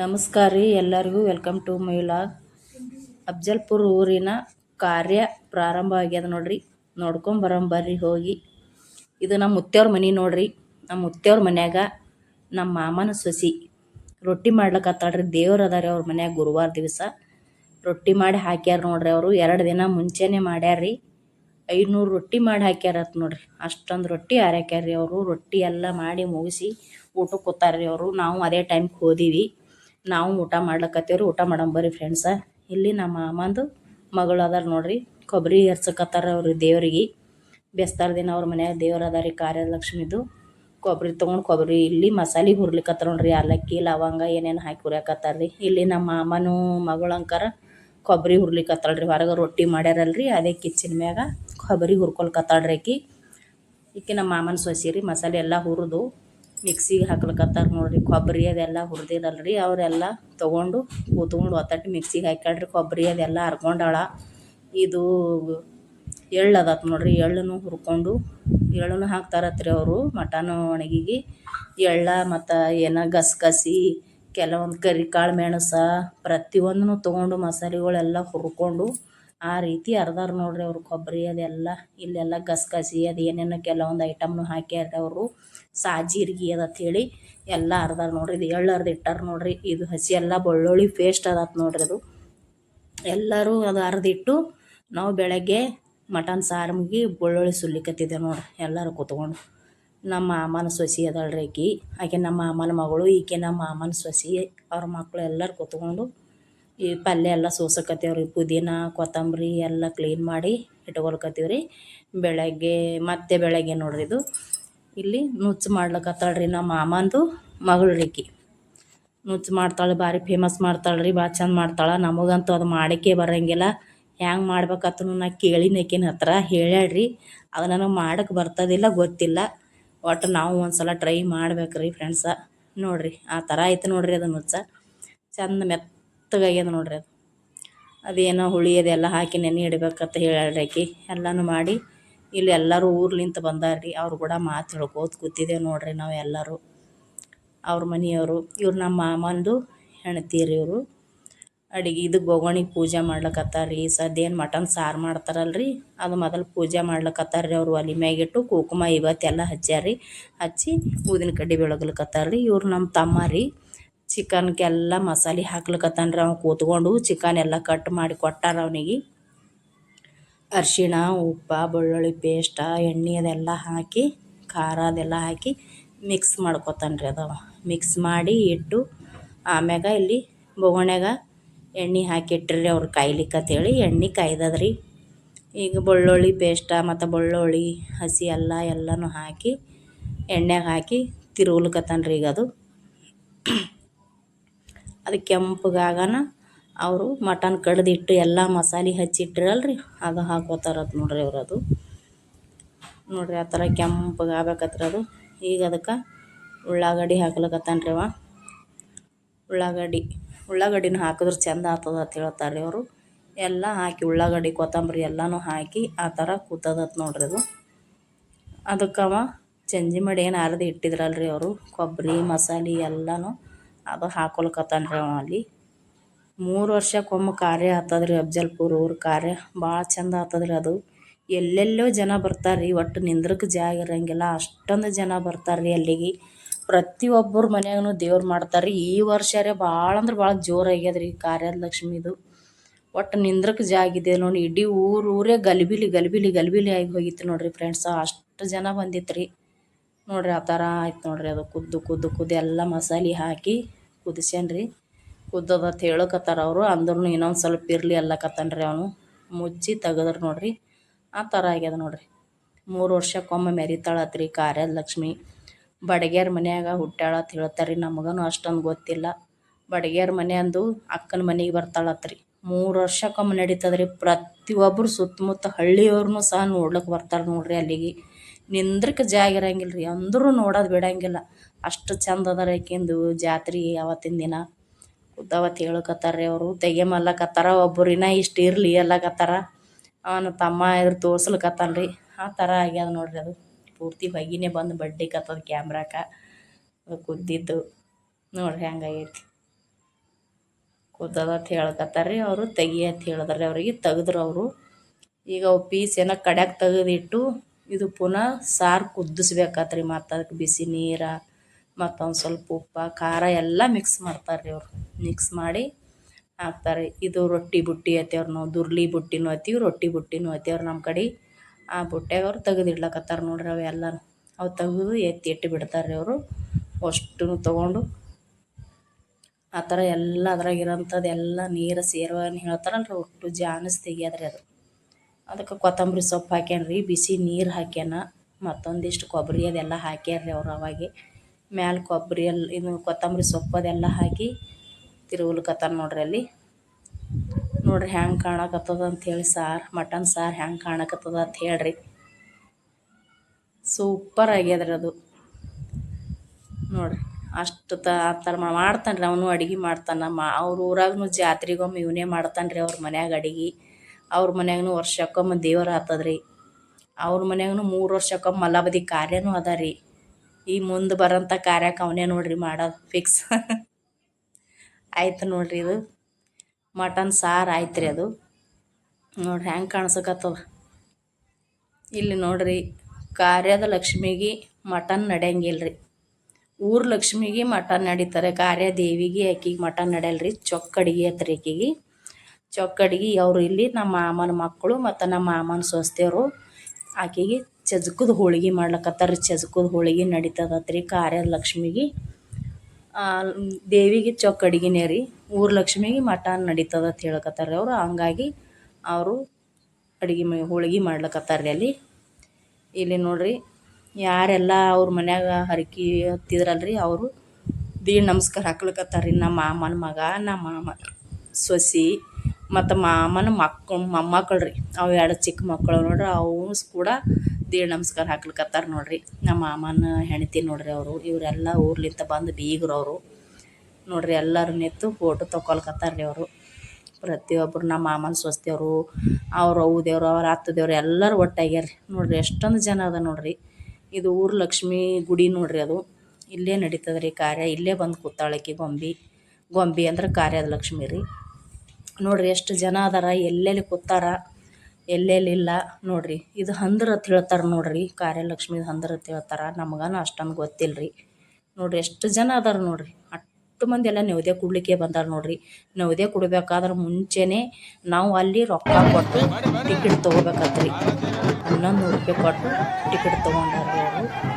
ನಮಸ್ಕಾರ ರೀ ಎಲ್ಲರಿಗೂ. Welcome to my vlog Afzalpur ಊರಿನ ಕಾರ್ಯ ಪ್ರಾರಂಭ ಆಗ್ಯದ ನೋಡ್ರಿ. ನೋಡ್ಕೊಂಬರಂ ಬರ್ರಿ ಹೋಗಿ. ಇದು ನಮ್ಮ ಮುತ್ತೆಯವ್ರ ಮನೆ ನೋಡ್ರಿ. ನಮ್ಮ ಮುತ್ತೆಯವ್ರ ಮನ್ಯಾಗ ನಮ್ಮ ಮಾಮನ ಸೊಸಿ. ರೊಟ್ಟಿ ಮಾಡ್ಲಕತ್ತಾಳ್ರಿ ದೇವ್ರು ಅದಾರಿ ಅವ್ರ ಮನ್ಯಾಗ ಗುರುವಾರ ದಿವಸ. ರೊಟ್ಟಿ ಮಾಡಿ ಹಾಕ್ಯಾರ ನೋಡ್ರಿ ಅವರು. ಎರಡು ದಿನ ಮುಂಚೆನೇ ಮಾಡ್ಯಾರ್ರಿ ಐನೂರು ರೊಟ್ಟಿ ಮಾಡಿ ಹಾಕ್ಯಾರತ್ ನೋಡ್ರಿ. ಅಷ್ಟೊಂದು ರೊಟ್ಟಿ ಹಾರ್ಯಾಕ್ಯಾರ್ರಿ ಅವರು. ರೊಟ್ಟಿ ಎಲ್ಲ ಮಾಡಿ ಮುಗಿಸಿ ಊಟಕ್ಕೆ ಕೂತಾರ್ರಿ ಅವರು. ನಾವು ಅದೇ ಟೈಮ್ಗೆ ಹೋದೀವಿ. ನಾವು ಊಟ ಮಾಡ್ಲಕತ್ತೀವ್ರಿ, ಊಟ ಮಾಡಮ್ ಬರ್ರಿ ಫ್ರೆಂಡ್ಸ ಇಲ್ಲಿ ನಮ್ಮ ಮಾಮಂದು ಮಗಳು ಅದಾರ ನೋಡ್ರಿ, ಕೊಬ್ಬರಿ ಹೆರ್ಸಕತ್ತಾರ ಅವ್ರ ದೇವ್ರಿಗೆ. ಬೆಸ್ತಾರ ದಿನ ಅವ್ರ ಮನ್ಯಾಗ ದೇವ್ರ ಅದ ರೀ ಕಾರ್ಯಲಕ್ಷ್ಮಿದು. ಕೊಬ್ಬರಿ ತೊಗೊಂಡು ಕೊಬ್ಬರಿ ಇಲ್ಲಿ ಮಸಾಲೆ ಹುರ್ಲಿಕತ್ತಾರ ನೋಡ್ರಿ ಅಲಕ್ಕಿ ಲವಂಗ ಏನೇನು ಹಾಕಿ ಹುರ್ಯಾಕತ್ತಾರ ಇಲ್ಲಿ ನಮ್ಮ ಮಾಮನೂ ಮಗಳು ಅಂಕಾರ ಕೊಬ್ಬರಿ ಹುರ್ಲಿಕತ್ತಾಳ್ರಿ ಹೊರಗೆ ರೊಟ್ಟಿ ಮಾಡ್ಯಾರಲ್ರಿ, ಅದೇ ಕಿಚ್ಚಿನ ಮ್ಯಾಗ ಕೊಬ್ಬರಿ ಹುರ್ಕೊಳ್ಕತ್ತಾಳ್ರಿ ಆಕಿ. ಈಕೆ ನಮ್ಮ ಮಾಮನ ಸೊಸಿ ರೀ, ಮಸಾಲೆ ಎಲ್ಲ ಹುರಿದು ಮಿಕ್ಸಿಗೆ ಹಾಕ್ಲಿಕ್ಕತ್ತಾರ ನೋಡ್ರಿ, ಕೊಬ್ಬರಿ ಅದೆಲ್ಲ ಹುರಿದಿರಲ್ರಿ, ಅವರೆಲ್ಲ ತೊಗೊಂಡು ಕೂತ್ಕೊಂಡು ಒತ್ತಟ್ಟು ಮಿಕ್ಸಿಗೆ ಹಾಕ್ಯಾಳ್ರಿ, ಕೊಬ್ಬರಿ ಅದೆಲ್ಲ ಹರ್ಕೊಂಡಾಳ ಇದು ಎಳ್ಳು ಅದಾತ್ ನೋಡ್ರಿ ಎಳ್ಳನ್ನು ಹುರ್ಕೊಂಡು ಎಳ್ಳನ್ನು ಹಾಕ್ತಾರತ್ರಿ ಅವರು ಮಟನ್ ಒಣಗಿಗೆ. ಎಳ್ಳ ಮತ್ತು ಏನ ಗಸಗಸಿ, ಕೆಲವೊಂದು ಕರಿ ಕಾಳು ಮೆಣಸು, ಪ್ರತಿಯೊಂದನ್ನು ತೊಗೊಂಡು ಮಸಾಲೆಗಳೆಲ್ಲ ಹುರ್ಕೊಂಡು ಆ ರೀತಿ ಅರ್ದಾರ ನೋಡ್ರಿ ಅವ್ರು ಕೊಬ್ಬರಿ ಅದೆಲ್ಲ, ಇಲ್ಲೆಲ್ಲ ಗಸಗಸಿ ಅದು ಏನೇನೋ ಕೆಲವೊಂದು ಐಟಮ್ನು ಹಾಕ್ಯಾರ ಅವರು ಸಾಜೀರ್ಗೆ ಅದ ಹೇಳಿ ಎಲ್ಲ ಅರ್ದಾರ ನೋಡ್ರಿ. ಇದು ಎಳ್ಳು ಅರ್ದು ಇಟ್ಟಾರ ನೋಡ್ರಿ. ಇದು ಹಸಿ ಎಲ್ಲ ಬೆಳ್ಳುಳ್ಳಿ ಪೇಸ್ಟ್ ಅದಾತ್ ನೋಡ್ರಿ ಅದು. ಎಲ್ಲರೂ ಅದು ಅರ್ದಿಟ್ಟು ನಾವು ಬೆಳಗ್ಗೆ ಮಟನ್ ಸಾರು ಮುಗಿ ಬೆಳ್ಳುಳ್ಳಿ ಸುಲಿಕತ್ತಿದ್ದೆ ನೋಡ್ರಿ ಎಲ್ಲರೂ ಕೂತ್ಕೊಂಡು. ನಮ್ಮ ಮಾಮನ ಸೊಸಿ ಅದಳ್ರಿ ಆಕಿ ಆಕೆ ನಮ್ಮ ಮಾಮನ ಮಗಳು, ಈಕೆ ನಮ್ಮ ಮಾಮನ ಸೊಸಿ, ಅವ್ರ ಮಕ್ಕಳು ಎಲ್ಲರೂ ಕೂತ್ಕೊಂಡು ಈ ಪಲ್ಯ ಎಲ್ಲ ಸೋಸಕತ್ತೇವ್ರಿ ಪುದೀನ, ಕೊತ್ತಂಬರಿ ಎಲ್ಲ ಕ್ಲೀನ್ ಮಾಡಿ ಇಟ್ಕೊಳ್ಕತ್ತೀವಿ ರೀ ಬೆಳಗ್ಗೆ, ಮತ್ತೆ ಬೆಳಗ್ಗೆ ನೋಡ್ರಿ ಇದು. ಇಲ್ಲಿ ನುಚ್ಚು ಮಾಡ್ಲಕತ್ತಾಳ್ರಿ ನಮ್ಮ ಮಾಮಂದು ಮಗಳು ರೀಕಿ. ನುಚ್ಚು ಮಾಡ್ತಾಳೆ, ಭಾರಿ ಫೇಮಸ್ ಮಾಡ್ತಾಳೆ ರೀ, ಭಾಳ ಚಂದ ಮಾಡ್ತಾಳೆ. ನಮಗಂತೂ ಅದು ಮಾಡೋಕ್ಕೆ ಬರೋಂಗಿಲ್ಲ. ಹ್ಯಾಂಗೆ ಮಾಡ್ಬೇಕಾತನು ನಾ ಕೇಳಿನಕಿನ ಹತ್ರ, ಹೇಳ್ಯಾಳ್ರಿ. ಅದು ನನಗೆ ಮಾಡಕ್ಕೆ ಬರ್ತದಿಲ್ಲ, ಗೊತ್ತಿಲ್ಲ. ಒಟ್ಟು ನಾವು ಒಂದು ಸಲ ಟ್ರೈ ಮಾಡ್ಬೇಕು ರೀ ಫ್ರೆಂಡ್ಸ ನೋಡಿರಿ, ಆ ಥರ ಐತೆ ನೋಡಿರಿ ಅದು ನುಚ್ಚ. ಚಂದ ಮೆತ್ತಗಾಗ್ಯದ ನೋಡ್ರಿ ಅದು. ಅದೇನೋ ಹುಳಿ ಅದೆಲ್ಲ ಹಾಕಿ ನೆನೆ ಇಡ್ಬೇಕಂತ ಆಕಿ. ಎಲ್ಲನೂ ಮಾಡಿ ಇಲ್ಲಿ ಎಲ್ಲರೂ ಊರ್ಲಿಂತ ಬಂದಾರ ರೀ ಅವ್ರು ಕೂಡ ಮಾತು ಹೇಳ್ಕೋತ ಕೂತಿದ್ದೇವೆ ನೋಡ್ರಿ ನಾವು ಎಲ್ಲರೂ. ಅವ್ರ ಮನೆಯವರು, ಇವ್ರು ನಮ್ಮ ಮಾಮಂದು ಹೆಣ್ತೀರಿ ರೀ ಇವರು. ಅಡಿಗೆ ಇದು ಗೊಗೋಣಿಗೆ ಪೂಜೆ ಮಾಡ್ಲಕತ್ತಾರ ರೀ ಸದ್ಯೇನು ಮಟನ್ ಸಾರು ಮಾಡ್ತಾರಲ್ರಿ? ಅದು ಮೊದಲು ಪೂಜೆ ಮಾಡ್ಲಕತ್ತಾರ ರೀ ಅವ್ರು ಒಲೆ ಮ್ಯಾಗಿಟ್ಟು ಕುಂಕುಮ, ಇವತ್ತೆಲ್ಲ ರೀ ಹಚ್ಚಿ ಊದಿನ ಕಡ್ಡಿ ಬೆಳಗ್ಲಕತ್ತಾರ ರೀ ಇವ್ರು ನಮ್ಮ ತಮ್ಮ ರೀ ಚಿಕನ್ಗೆಲ್ಲ ಮಸಾಲೆ ಹಾಕ್ಲಿಕ್ಕತ್ತಾನ್ರಿ ಅವ್ನು ಅವ ಕೂತ್ಕೊಂಡು ಚಿಕನ್ ಎಲ್ಲ ಕಟ್ ಮಾಡಿ ಕೊಟ್ಟಾರ ಅವನಿಗೆ. ಅರಿಶಿಣ, ಉಪ್ಪ, ಬೆಳ್ಳುಳ್ಳಿ ಪೇಸ್ಟ, ಎಣ್ಣೆ ಅದೆಲ್ಲ ಹಾಕಿ, ಖಾರ ಅದೆಲ್ಲ ಹಾಕಿ ಮಿಕ್ಸ್ ಮಾಡ್ಕೊತಾನ್ರಿ ಅದವ. ಅದು ಮಿಕ್ಸ್ ಮಾಡಿ ಇಟ್ಟು ಆಮ್ಯಾಗ ಇಲ್ಲಿ ಬೊಗಣ್ಯಾಗ ಎಣ್ಣೆ ಹಾಕಿಟ್ರಿ ಅವ್ರು ಕಾಯ್ಲಿಕ್ಕಂತೇಳಿ ಎಣ್ಣೆ ಕಾಯ್ದದ್ರಿ. ಈಗ ಬೆಳ್ಳುಳ್ಳಿ ಪೇಸ್ಟ ಮತ್ತು ಬೆಳ್ಳುಳ್ಳಿ, ಹಸಿ ಎಲ್ಲ ಎಲ್ಲನೂ ಹಾಕಿ ಎಣ್ಣೆಗೆ ಹಾಕಿ ತಿರುಗ್ಲಿಕ್ಕತ್ತಾನ್ರಿ ಈಗ ಅದು. ಅದು ಕೆಂಪಗಾಗನ ಅವರು ಮಟನ್ ಕಡ್ದಿಟ್ಟು ಎಲ್ಲ ಮಸಾಲೆ ಹಚ್ಚಿಟ್ರಲ್ರಿ ಅದು ಹಾಕೋತಾರತ್ ನೋಡ್ರಿ ಅವ್ರು ಅದು. ನೋಡ್ರಿ ಆ ಥರ ಕೆಂಪಗೆ ಆಗ್ಬೇಕತ್ರಿ ಅದು. ಈಗ ಅದಕ್ಕೆ ಉಳ್ಳಾಗಡ್ಡಿ ಹಾಕ್ಲಕತ್ತಾನ ರೀ ಅವ. ಉಳ್ಳಾಗಡ್ಡಿ, ಉಳ್ಳಾಗಡ್ಡಿನ ಹಾಕಿದ್ರೆ ಚೆಂದ ಆಗ್ತದ ಅಂತ ಹೇಳ್ತಾರೆ ಅವರು. ಎಲ್ಲ ಹಾಕಿ ಉಳ್ಳಾಗಡ್ಡಿ, ಕೊತ್ತಂಬರಿ ಎಲ್ಲನೂ ಹಾಕಿ ಆ ಥರ ಕೂತದತ್ ನೋಡ್ರಿ ಅದು. ಅದಕ್ಕೆ ಅವ ಚಂಜಿ ಮಾಡಿ ಏನು ಅರ್ದು ಇಟ್ಟಿದ್ರಲ್ರಿ ಅವರು. ಕೊಬ್ಬರಿ, ಮಸಾಲೆ ಎಲ್ಲನೂ ಅದು ಹಾಕೊಳ್ಕತ್ತಾನ ರೀ ಅವ ಅಲ್ಲಿ. ಮೂರು ವರ್ಷಕ್ಕೊಮ್ಮೆ ಕಾರ್ಯ ಆಗ್ತದ್ರಿ ಅಫ್ಜಲ್ಪುರ ಊರ ಕಾರ್ಯ. ಭಾಳ ಚಂದ ಆಗ್ತದ್ರಿ ಅದು. ಎಲ್ಲೆಲ್ಲೋ ಜನ ಬರ್ತಾರೆ ರೀ ಒಟ್ಟು ನಿಂದ್ರಕ್ಕೆ ಜಾಗ ಇರಂಗಿಲ್ಲ. ಅಷ್ಟೊಂದು ಜನ ಬರ್ತಾರೆ ರೀ ಅಲ್ಲಿಗೆ ಪ್ರತಿಯೊಬ್ಬರ ಮನೆಯಾಗೂ ದೇವ್ರು ಮಾಡ್ತಾರೆ ರೀ ಈ ವರ್ಷರೇ ಭಾಳ ಅಂದ್ರೆ ಭಾಳ ಜೋರು ಆಗ್ಯದ ರೀ ಕಾರ್ಯಲಕ್ಷ್ಮಿದು ಒಟ್ಟು ನಿಂದ್ರಕ್ಕೆ ಜಾಗ ಇದೆ ನೋಡಿ. ಇಡೀ ಊರು ಊರೇ ಗಲಿಬಿಲಿ ಗಲಿಬಿಲಿ ಗಲಿಬಿಲಿ ಆಗಿ ಹೋಗಿತ್ತು ನೋಡ್ರಿ ಫ್ರೆಂಡ್ಸ್ ಅಷ್ಟು ಜನ ಬಂದಿತ್ತು ರೀ ನೋಡ್ರಿ ಆ ಥರ ಆಯ್ತು ನೋಡ್ರಿ ಅದು. ಕುದ್ದು ಕುದ್ದು ಕುದ್ದು ಎಲ್ಲ ಮಸಾಲೆ ಹಾಕಿ ಕುದಿಸ್ಯಾನ ರೀ ಕುದ್ದದತ್ ಹೇಳಕತ್ತಾರ ಅವರು. ಅಂದ್ರೂ ಇನ್ನೊಂದು ಸ್ವಲ್ಪ ಇರಲಿ ಅಲ್ಲಕತ್ತಾನ ರೀ ಅವನು. ಮುಚ್ಚಿ ತೆಗೆದ್ರು ನೋಡ್ರಿ. ಆ ಥರ ಆಗ್ಯದ ನೋಡ್ರಿ. ಮೂರು ವರ್ಷಕ್ಕೊಮ್ಮೆ ಮೆರಿತಾಳತ್ರಿ ಕಾರ್ಯಲಕ್ಷ್ಮಿ. ಬಡಗ್ಯಾರ ಮನ್ಯಾಗ ಹುಟ್ಟ್ಯಾಳ ಅಂತ ಹೇಳ್ತಾರೆ ರೀ ನಮಗನು ಅಷ್ಟೊಂದು ಗೊತ್ತಿಲ್ಲ. ಬಡಗ್ಯಾರ ಮನೆ ಅಂದು ಅಕ್ಕನ ಮನೆಗೆ ಬರ್ತಾಳತ್ರಿ. ಮೂರು ವರ್ಷಕ್ಕೊಮ್ಮೆ ನಡೀತದ್ರಿ. ಪ್ರತಿಯೊಬ್ಬರು ಸುತ್ತಮುತ್ತ ಹಳ್ಳಿಯವ್ರನ್ನೂ ಸಹ ನೋಡ್ಲಿಕ್ಕೆ ಬರ್ತಾರೆ ನೋಡ್ರಿ ಅಲ್ಲಿಗೆ. ನಿಂದ್ರಕ್ಕೆ ಜಾಗ ಇರಂಗಿಲ್ಲ ರೀ ಅಂದರೂ ನೋಡೋದು ಬಿಡಂಗಿಲ್ಲ. ಅಷ್ಟು ಚಂದ ಅದ ಆಕಿಂದು ಜಾತ್ರೆ ಅವತ್ತಿನ ದಿನ. ಉದ್ದಾವತ್ತು ಹೇಳಕತ್ತಾರ ರೀ ಅವರು ತೆಗೆಮಲ್ಲಕತ್ತಾರ ಒಬ್ಬರು ಇನ್ನೂ ಇಷ್ಟು ಇರಲಿ ಅಲ್ಲಕತ್ತಾರ. ಅವನ ತಮ್ಮ ಇದ್ರು ತೋರ್ಸ್ಲಕತ್ತಾನ ರೀ ಆ ಥರ ಆಗ್ಯದ ನೋಡ್ರಿ ಅದು. ಪೂರ್ತಿ ಹೊಗಿನೇ ಬಂದು ಬಡ್ಡಿಕತ್ತದ ಕ್ಯಾಮ್ರಾಕ. ಅದು ಕುದ್ದಿದ್ದು ನೋಡ್ರಿ ಹೆಂಗಾಗೈತಿ ಕುದ್ದದತ್ತು ಹೇಳಕತ್ತಾರ ರೀ ಅವರು, ತೆಗಿ ಅಂತ ಹೇಳಿದ್ರಿ ಅವರಿಗೆ, ತೆಗೆದ್ರು ಅವರು. ಈಗ ಅವು ಪೀಸ್ ಏನೋ ಕಡ್ಯಾಗ ತೆಗೆದಿಟ್ಟು ಇದು ಪುನಃ ಸಾರು ಕುದಿಸ್ಬೇಕಾತ್ರಿ ಮತ್ತು ಅದಕ್ಕೆ ಬಿಸಿ ನೀರು ಮತ್ತೊಂದು ಸ್ವಲ್ಪ ಉಪ್ಪು, ಖಾರ ಎಲ್ಲ ಮಿಕ್ಸ್ ಮಾಡ್ತಾರೆ ರೀ ಅವರು. ಮಿಕ್ಸ್ ಮಾಡಿ ಹಾಕ್ತಾರೆ ಇದು ರೊಟ್ಟಿ ಬುಟ್ಟಿ ಅತ್ತೇವ್ರು ನಾವು, ದುರ್ಲಿ ಬುಟ್ಟಿನೂ ಅತ್ತೀವಿ ರೊಟ್ಟಿ ಬುಟ್ಟಿನೂ ಅತ್ತೇವ್ರು ನಮ್ಮ ಕಡೆ. ಆ ಬುಟ್ಟ್ಯಾಗ ಅವ್ರು ತೆಗೆದಿಡ್ಲಕತ್ತಾರೆ ನೋಡ್ರಿ ಅವೆಲ್ಲ ಅವು ತೆಗೆದು ಎತ್ತಿ ಇಟ್ಟು ಬಿಡ್ತಾರೆ ರೀ ಅವರು. ಅಷ್ಟು ತೊಗೊಂಡು ಆ ಥರ ಎಲ್ಲ ಅದ್ರಾಗ ಇರೋಂಥದ್ದು ಎಲ್ಲ ನೀರು ಸೇರುವ ಹೇಳ್ತಾರಲ್ಲ ಒಟ್ಟು ಜಾನಸ್ ತೆಗಿಯೋದ್ರಿ ಅದು. ಅದಕ್ಕೆ ಕೊತ್ತಂಬರಿ ಸೊಪ್ಪು ಹಾಕ್ಯಾನ್ರಿ, ಬಿಸಿ ನೀರು ಹಾಕ್ಯಾನ, ಮತ್ತೊಂದಿಷ್ಟು ಕೊಬ್ಬರಿ ಅದೆಲ್ಲ ಹಾಕ್ಯಾರ್ರಿ ಅವ್ರು ಅವಾಗೆ. ಮ್ಯಾಲೆ ಕೊಬ್ಬರಿ ಅಲ್ಲಿ ಇದು ಕೊತ್ತಂಬರಿ ಸೊಪ್ಪು ಅದೆಲ್ಲ ಹಾಕಿ ತಿರುವಲ್ಕತ್ತಾನ ನೋಡ್ರಿ ಅಲ್ಲಿ. ನೋಡ್ರಿ ಹ್ಯಾಂಗೆ ಕಾಣಕತ್ತದ ಅಂಥೇಳಿ ಸಾರು, ಮಟನ್ ಸಾರು ಹ್ಯಾಂಗೆ ಕಾಣಕತ್ತದ ಅಂತ ಹೇಳ್ರಿ. ಸೂಪರ್ ಆಗ್ಯದ್ರಿ ಅದು. ನೋಡ್ರಿ, ಅಷ್ಟು ತ ಆ ಥರ ಮಾಡ್ತಾನೆ ರೀ ಅವನು ಅಡುಗೆ ಮಾಡ್ತಾನೆ. ಮಾ, ಅವ್ರ ಊರಾಗೂ ಜಾತ್ರೆಗೊಮ್ಮೆ ಇವನೇ ಮಾಡ್ತಾನೆ ರೀ ಅವ್ರ ಮನ್ಯಾಗ ಅಡುಗೆ. ಅವ್ರ ಮನ್ಯಾಗೂ ವರ್ಷಕ್ಕೊಮ್ಮೆ ದೇವರ ಆತದ್ರಿ ರೀ ಅವ್ರ ಮನ್ಯಾಗೂ ಮೂರು ವರ್ಷಕ್ಕೊಮ್ಮೆ ಮಲಬದಿ ಕಾರ್ಯನೂ ಅದ ರೀ ಈ ಮುಂದೆ ಬರೋಂಥ ಕಾರ್ಯಕ್ಕೆ ಅವನೇ ನೋಡ್ರಿ ಮಾಡೋದು ಫಿಕ್ಸ್ ಆಯ್ತು ನೋಡ್ರಿ ಇದು. ಮಟನ್ ಸಾರು ಆಯ್ತು ರೀ ಅದು. ನೋಡ್ರಿ ಹೆಂಗೆ ಕಾಣಿಸಕತ್ತದ. ಇಲ್ಲಿ ನೋಡ್ರಿ ಕಾರ್ಯದ ಲಕ್ಷ್ಮಿಗೆ ಮಟನ್ ನಡೆಯಂಗಿಲ್ಲ ರೀ ಊರ ಲಕ್ಷ್ಮಿಗೆ ಮಟನ್ ನಡೀತಾರೆ. ಕಾರ್ಯ ದೇವಿಗೆ ಆಕಿಗೆ ಮಟನ್ ನಡೆಯಲ್ರಿ. ಚೊಕ್ಕ ಅಡಿಗೆ ಹತ್ರ ಆಕಿಗೆ. ಚೊಕ್ಕ ಅಡಿಗೆ ಅವರು ಇಲ್ಲಿ ನಮ್ಮ ಮಾಮನ ಮಕ್ಕಳು ಮತ್ತು ನಮ್ಮ ಮಾಮನ ಸೊಸ್ತೆಯವರು ಆಕೆಗೆ ಚಜಕದ ಹೋಳಿಗೆ ಮಾಡ್ಲಕತ್ತಾರ ಚಜ್ಕದ ಹೋಳಿಗೆ ನಡೀತದತ್ರಿ ಕಾರ್ಯ ಲಕ್ಷ್ಮಿಗೆ ದೇವಿಗೆ ಚೊಕ್ಕ ಅಡಿಗೆನೇ ರೀ. ಊರ ಲಕ್ಷ್ಮಿಗೆ ಮಟನ್ ನಡೀತದ ಅಂತ ಹೇಳಕತ್ತಾರ ಅವರು. ಹಂಗಾಗಿ ಅವರು ಅಡುಗೆ ಮ, ಹೋಳಿಗೆ ಮಾಡ್ಲಕತ್ತಾರ ರೀ ಅಲ್ಲಿ. ಇಲ್ಲಿ ನೋಡ್ರಿ, ಯಾರೆಲ್ಲ ಅವ್ರ ಮನ್ಯಾಗ ಹರಕಿ ಹತ್ತಿದ್ರಲ್ರಿ ಅವರು ದೀಡ್ ನಮಸ್ಕಾರ ಹಾಕ್ಲಿಕತ್ತಾರ ರೀ. ನಮ್ಮ ಮಾಮನ ಮಗ, ನಮ್ಮ ಮಾಮ ಸೊಸೆ. ಮತ್ತು ಮಾಮನ ಮಕ್ಕ ಮೊಮ್ಮಕ್ಕಳು ರೀ ಅವು ಎರಡು ಚಿಕ್ಕ ಮಕ್ಕಳು ನೋಡ್ರಿ ಅವು ಕೂಡ ದೇವ್ರ ನಮಸ್ಕಾರ ಹಾಕ್ಲಿಕತ್ತಾರ ನೋಡ್ರಿ. ನಮ್ಮ ಮಾಮನ ಹೆಂಡತಿ ನೋಡ್ರಿ ಅವರು, ಇವರೆಲ್ಲ ಊರ್ಲಿಂದ ಬಂದು ಬೀಗರು ಅವರು. ನೋಡ್ರಿ ಎಲ್ಲರೂ ನಿಂತು ಫೋಟೋ ತೊಗೊಳ್ಕತ್ತಾರ ರೀ ಅವರು. ಪ್ರತಿಯೊಬ್ಬರು ನಮ್ಮ ಮಾಮನ ಸ್ವಸ್ತಿಯವರು ಅವ್ರ ಅವು ದೇವ್ರು, ಅವ್ರ ಅತ್ತ ದೇವ್ರು ಎಲ್ಲರೂ ಒಟ್ಟಾಗ್ಯಾರ ರೀ ನೋಡ್ರಿ ಎಷ್ಟೊಂದು ಜನ ಅದ ನೋಡ್ರಿ. ಇದು ಊರ ಲಕ್ಷ್ಮೀ ಗುಡಿ ನೋಡ್ರಿ ಅದು. ಇಲ್ಲೇ ನಡೀತದೆ ರೀ ಕಾರ್ಯ. ಇಲ್ಲೇ ಬಂದು ಕೂತಾಳಕಿ ಗೊಂಬಿ. ಗೊಂಬಿ ಅಂದ್ರೆ ಕಾರ್ಯದ ಲಕ್ಷ್ಮಿ ರೀ. ನೋಡ್ರಿ ಎಷ್ಟು ಜನ ಅದಾರ, ಎಲ್ಲೆಲ್ಲಿ ಕೂತಾರ, ಎಲ್ಲೆಲ್ಲಿ ಇಲ್ಲ, ನೋಡ್ರಿ. ಇದು ಹಂದ್ರ ಅಂತ ಹೇಳ್ತಾರೆ ನೋಡ್ರಿ, ಕಾರ್ಯಲಕ್ಷ್ಮಿ ಹಂದ್ರ ಅಂತ ಹೇಳ್ತಾರೆ. ನಮ್ಗನ ಅಷ್ಟೊಂದು ಗೊತ್ತಿಲ್ಲ ರೀ ನೋಡ್ರಿ ಎಷ್ಟು ಜನ ಅದಾರ ನೋಡ್ರಿ. ಅಷ್ಟು ಮಂದಿ ಎಲ್ಲ ನವದೆ ಕುಡ್ಲಿಕ್ಕೆ ಬಂದಾರ ನೋಡ್ರಿ. ನವದೆ ಕುಡ್ಬೇಕಾದ್ರೆ ಮುಂಚೆನೇ ನಾವು ಅಲ್ಲಿ ರೊಕ್ಕ ಕೊಟ್ಟು ಟಿಕೆಟ್ ತೊಗೋಬೇಕತ್ರಿ. ಹನ್ನೊಂದು ನೂರು ರೂಪಾಯಿ ಕೊಟ್ಟು ಟಿಕೆಟ್ ತೊಗೊಂಡಾರ ಅವರು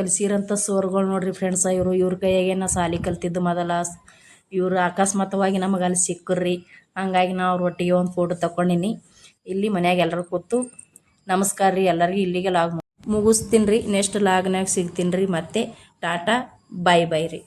ಕಲಿಸಿರೋಂಥ ಸೋರ್ಗಳು ನೋಡ್ರಿ ಫ್ರೆಂಡ್ಸ ಇವರು. ಇವ್ರ ಕೈಯಾಗೆ ನಾ ಸಾಲಿ ಕಲ್ತಿದ್ದು ಮೊದಲ. ಇವರು ಅಕಸ್ಮಾತ್ವಾಗಿ ನಮಗೆ ಅಲ್ಲಿ ಸಿಕ್ಕರ್ರಿ. ಹಂಗಾಗಿ ನಾ ಅವ್ರ ಒಟ್ಟಿಗೆ ಒಂದು ಫೋಟೋ ತಗೊಂಡಿನಿ ಇಲ್ಲಿ ಮನ್ಯಾಗ ಎಲ್ಲರೂ ಕೂತು ನಮಸ್ಕಾರ ರೀ, ಎಲ್ಲರಿಗೂ ಇಲ್ಲಿಗೆ ಲಾಗ್ ಮುಗಿಸ್ತೀನಿ ರೀ ನೆಕ್ಸ್ಟ್ ಲಾಗ್ನಾಗ ಸಿಗ್ತೀನಿ ರೀ ಮತ್ತೆ, ಟಾಟಾ ಬಾಯ್ ಬಾಯ್ ರೀ.